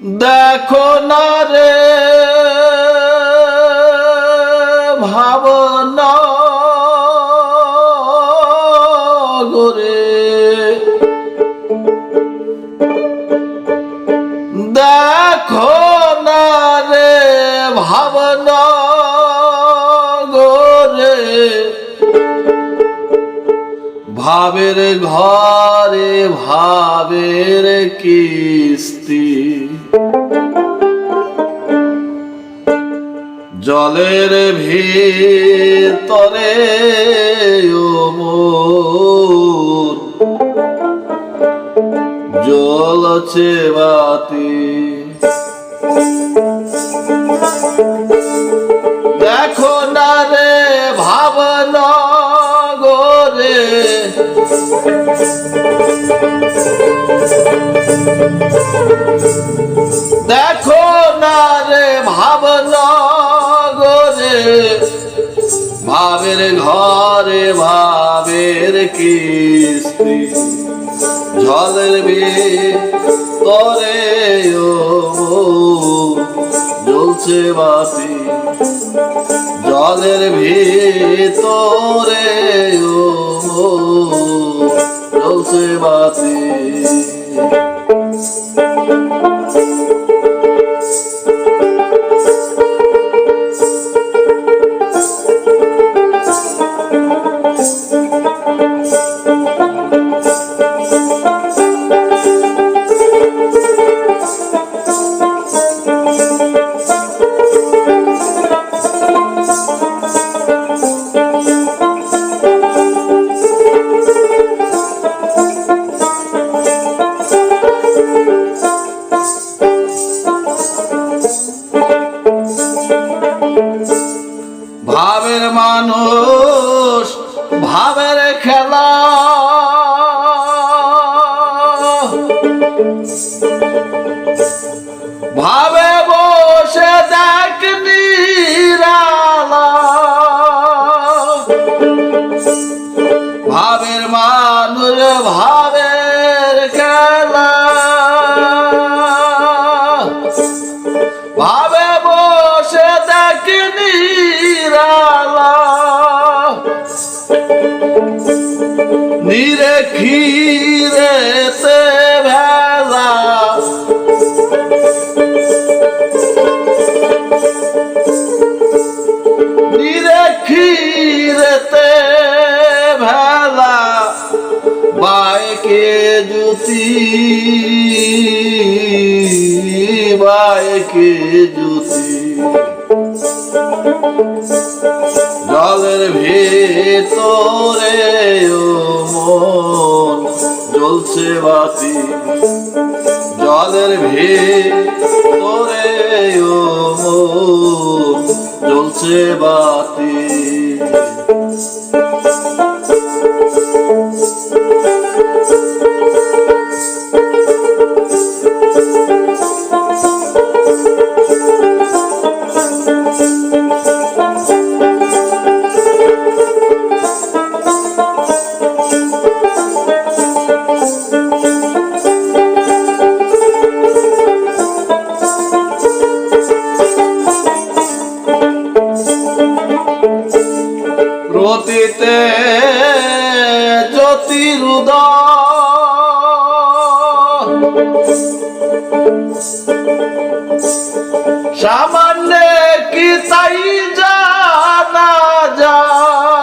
দেখো না রে ভাবনা গোরে। দেখো না রে ভাবনা গোরে। ভাবের ঘরে ভাবের কিস্তি। জলের ভিতরে মোর জ্বলছে বাতি। দেখো না রে ভাবনা গোরে ভাবের ঘরে ভাবের কিস্তি। ঝড়ের বে ও জ্বলছে বাতি। জলের ভিতরে মানুষ ভাবের খেলা। ভাবে বসে দেখ ভাবের মানুষ ভাবের নিরে ক্ষীরেতে ভেলা। নিরে ক্ষীরেতে ভেলা। বাইকে জুতি বাইকে জুতি। জলের ভিতরে মন জ্বলছে বাতি। জলের ভিতরে মন জ্বলছে বাতি। সামান্য কি তাই জানা যায়?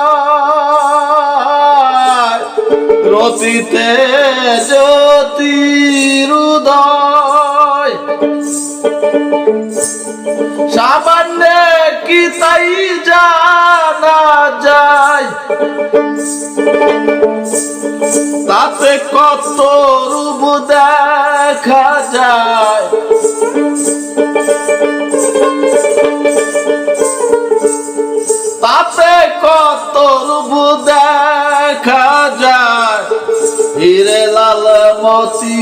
রতিতে জ্যোতিরুদয় সামান্য কি তাই জানা যায়। তাতে কত রূপ দেখা যায়। তাতে কত রূপ দেখা যায়। হিরে লাল মতি,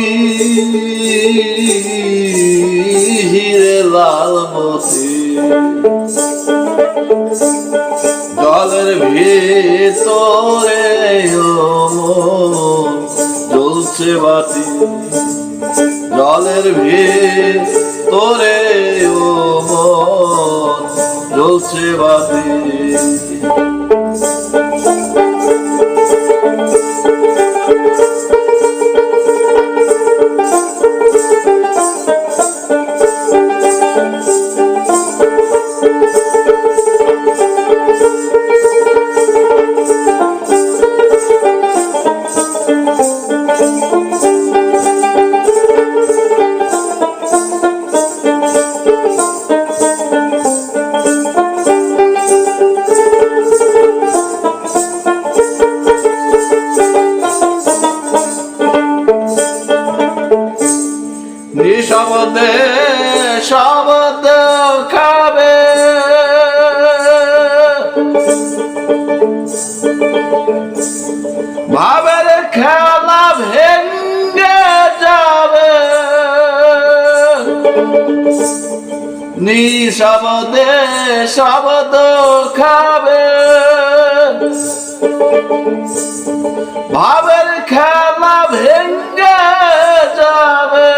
হিরে লাল মতি। ভিতরে জ্বলছে বাতি। জলের ভিতরে তোরে ও জ্বলছে বাতি। ভাবের খেলা ভেঙ্গে যাবে। নিঃশব্দে শব্দ খাবে। ভাবের খেলা ভেঙ্গে যাবে।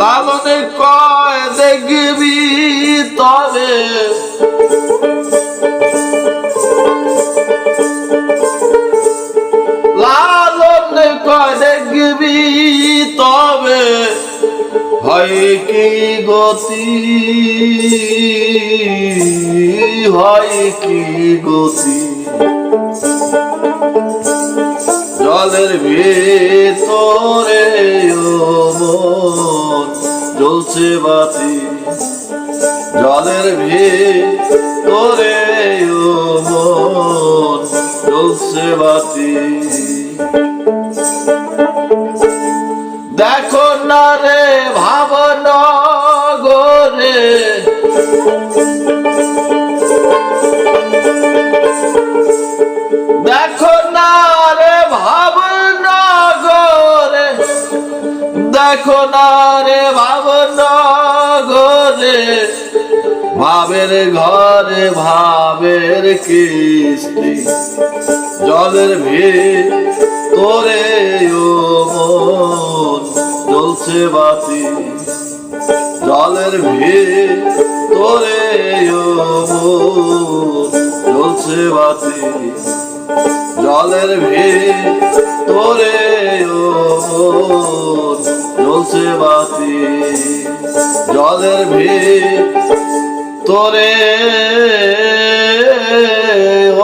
লালনে কয় দেখবি তবে। তবে? হয় কি গতি? হয় কি গতি? জলের ভিতরে জ্বলছে বাতি। জলের ভিতরে জ্বলছে বাতি। দেখো না রে ভাবন গোরে। দেখো না রে ভাবনা গোরে। দেখো না রে ভাবনা গোরে। ভাবের ঘরে ভাবের কিস্তি জলের ভিড় তোরে ও জ্বলছে বাতি। জলের ভিড় তোরে জ্বলছে বাতি। জলের ভিড় তোরে জ্বলছে বাতি। জলের ভিড় তোরে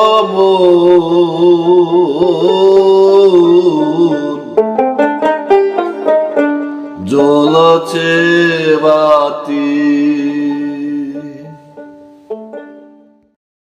ও মন বাতি